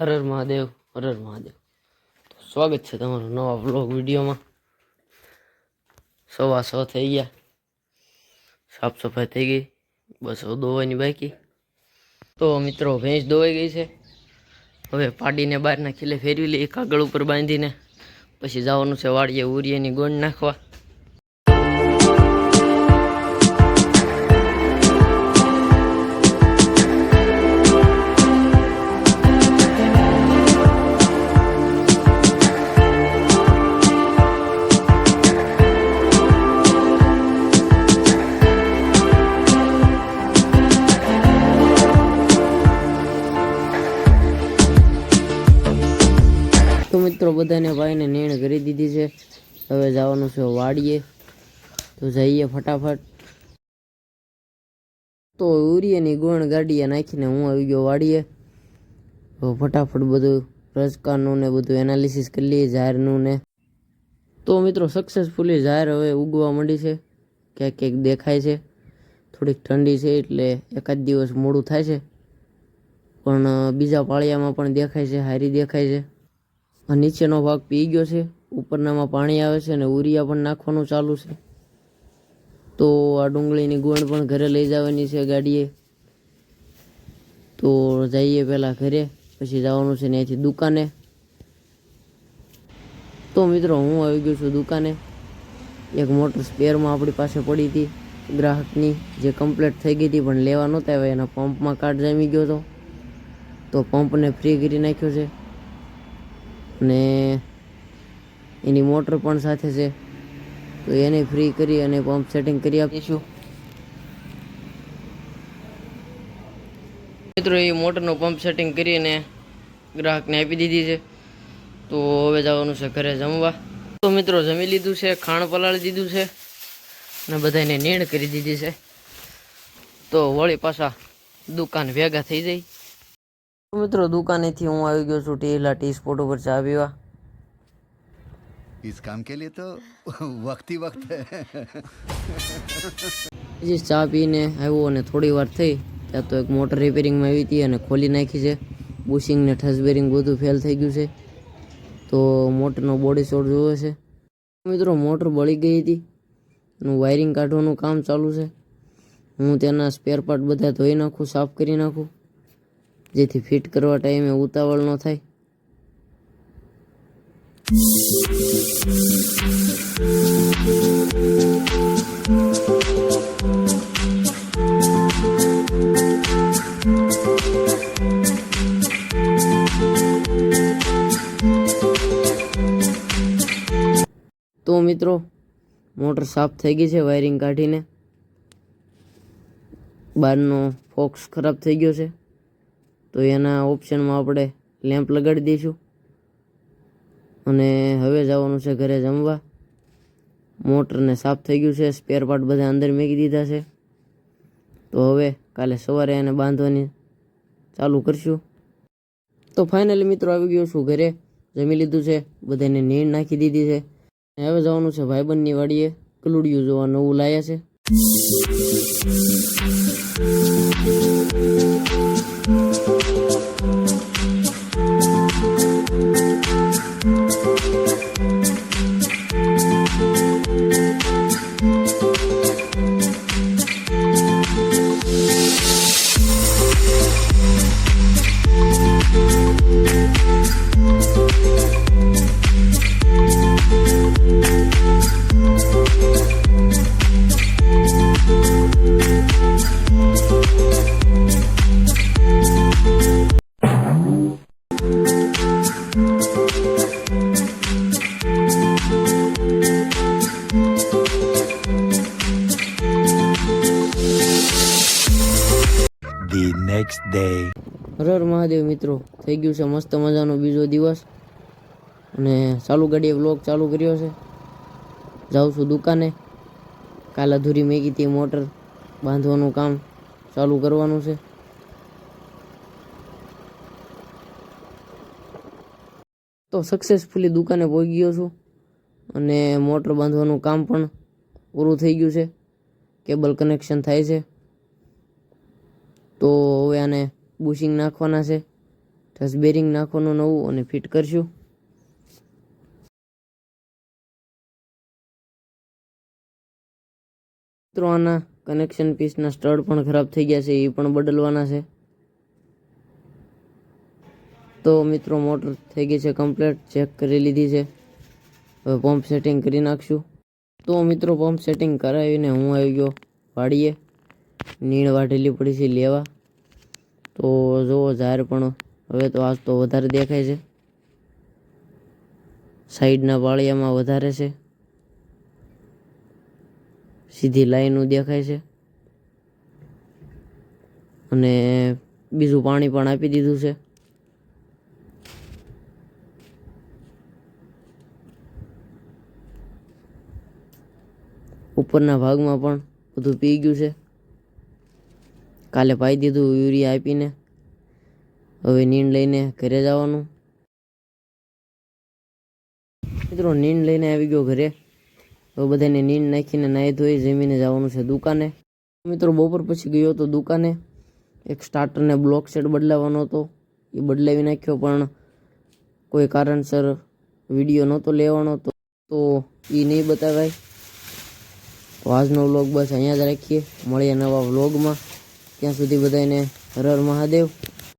હર હર મહાદેવ હર હર મહાદેવ સ્વાગત છે તમારું નવા વ્લોગ વિડીયોમાં. સવા સો થઈ ગયા. સાફ સફાઈ થઈ ગઈ. બસ દોવાની બાકી. તો મિત્રો, ભેંસ દોવાઈ ગઈ છે. હવે પાડીને બહારના ખીલે ફેરવી લઈએ. કાગળ ઉપર બાંધીને. પછી જવાનું છે વાડીએ ઉરિયાની ગોંડ નાખવા. બધાને ભાઈને નેણ કરી દીધી છે. હવે જવાનું છે વાડીએ. તો જઈએ ફટાફટ. તો ઉરિયાની ગોણ ગાડીએ નાખીને હું આવી ગયો વાડીએ. તો ફટાફટ બધું રજકારનું ને બધું એનાલિસિસ કરી લઈએ ઝાડનું ને. તો મિત્રો સક્સેસફુલી ઝાડ હવે ઉગવા માંડી છે. ક્યાંક ક્યાંક દેખાય છે. થોડીક ઠંડી છે એટલે એકાદ દિવસ મોડું થાય છે. પણ બીજા પાળિયામાં પણ દેખાય છે, હારી દેખાય છે. નીચેનો ભાગ પી ગયો છે. ઉપરનામાં પાણી આવે છે અને ઉરિયા પણ નાખવાનું ચાલુ છે. તો આ ડુંગળીની ગુણ પણ ઘરે લઈ જવાની છે ગાડીએ. તો જઈએ પહેલાં ઘરે, પછી જવાનું છે ત્યાંથી દુકાને. તો મિત્રો, હું આવી ગયો છું દુકાને. એક મોટર સ્પેરમાં આપણી પાસે પડી હતી. ગ્રાહકની જે કમ્પ્લીટ થઈ ગઈ હતી, પણ લેવા નહોતા આવ્યા. એના પંપમાં કાર્ડ જામી ગયો હતો. તો પંપને ફ્રી કરી નાખ્યો છે. અને એની મોટર પણ સાથે છે. તો એને ફ્રી કરી અને પંપ સેટિંગ કરી આપીશું મિત્રો, એ મોટરનો પંપ સેટિંગ કરીને ગ્રાહકને આપી દીધી છે. તો હવે જવાનું છે ઘરે જમવા. તો મિત્રો, જમી લીધું છે, ખાણ પલાળી દીધું છે અને બધાને નીણ કરી દીધી છે. તો વળી પાછા દુકાન ભેગા થઈ જાય. મિત્રો દુકાનેથી હું આવી ગયો છું ટીલા ટી સ્પોટ ઉપર ચા પીવા इस काम के लिए तो वक्त ही वक्त है પછી ચા પીને આવ્યો અને થોડી વાર થઈ ત્યાં તો એક મોટર રિપેરિંગમાં આવી હતી અને ખોલી નાખી છે બુશિંગ ને ઠસ બેરિંગ બધું ફેલ થઈ ગયું છે તો મોટરનો બોડી શોટ જોવે છે મિત્રો મોટર બળી ગઈ હતી એનું વાયરિંગ કાઢવાનું કામ ચાલુ છે હું તેના સ્પેર પાર્ટ બધા ધોઈ નાખું સાફ કરી નાખું જેથી ફિટ કરવા ટાઈમે ઉતાવળ ન થાય. તો મિત્રો, મોટર સાફ થઈ ગઈ છે વાયરિંગ કાઢીને. બહારનો ફોક્સ ખરાબ થઈ ગયો છે. તો એના ઓપ્શનમાં આપણે લેમ્પ લગાડી દઈશું. અને હવે જવાનું છે ઘરે જમવા. મોટરને સાફ થઈ ગયું છે સ્પેર પાર્ટ બધા અંદર મેકી દીધા છે. તો હવે કાલે સવારે એને બાંધવાની ચાલુ કરશું. તો ફાઇનલી મિત્રો આવી ગયો છું ઘરે. જમી લીધું છે, બધાને નીણ નાખી દીધી છે. હવે જવાનું છે ભાઈબંધની વાડીએ. કલુડિયું જોવા નવું લાયા છે. The next day. Har Har Mahadev મિત્રો, થઈ ગયું છે મસ્ત મજાનો બીજો દિવસ. અને ચાલુ ગાડીએ બ્લોગ ચાલુ કર્યો છે. જાઉં છું દુકાને. કાલ અધૂરી મેગી તે મોટર બાંધવાનું કામ ચાલુ કરવાનું છે. તો સક્સેસફુલી દુકાને પહોંચી ગયો છું. અને મોટર બાંધવાનું કામ પણ પૂરું થઈ ગયું છે. કેબલ કનેક્શન થાય છે. તો હવે આને બુશિંગ નાખવાના છે. થસ બેરિંગ નાખવાનું નવું અને ફિટ કરશું. મિત્રો, આના કનેક્શન પીસના સ્ટડ પણ ખરાબ થઈ ગયા છે, એ પણ બદલવાના છે. તો મિત્રો મોટર થઈ ગઈ છે કમ્પ્લીટ ચેક કરી લીધી છે. હવે પંપ સેટિંગ કરી નાખશું. તો મિત્રો પંપ સેટિંગ કરાવીને હું આવી ગયો વાડીએ. નીણ વાઢેલી પડી છે લેવા. તો જુઓ ઝાર પણ હવે તો આજ તો વધારે દેખાય છે. સાઈડના પાળિયામાં વધારે છે. સીધી લાઈનો દેખાય છે. અને બીજું પાણી પણ આપી દીધું છે. ઉપરના ભાગમાં પણ બધું પી ગયું છે. કાલે પાઈ દીધું યુરિયા આપીને. હવે નીંદ લઈને ઘરે જવાનું. મિત્રો, નીંદ લઈને આવી ગયો ઘરે. હવે બધાને નીંદ નાખીને નાહી ધોઈ જમીને જવાનું છે દુકાને. મિત્રો, બપોર પછી ગયો હતો દુકાને. એક સ્ટાર્ટરને બ્લોક સેટ બદલાવવાનો હતો. એ બદલાવી નાખ્યો, પણ કોઈ કારણસર વીડિયો નહોતો લેવાનો તો તો એ નહીં બતાવાય. તો આજનો વ્લોગ બસ અહીંયા જ રાખીએ. મળીએ નવા વ્લોગમાં ત્યાં સુધી બધાને હર હર મહાદેવ.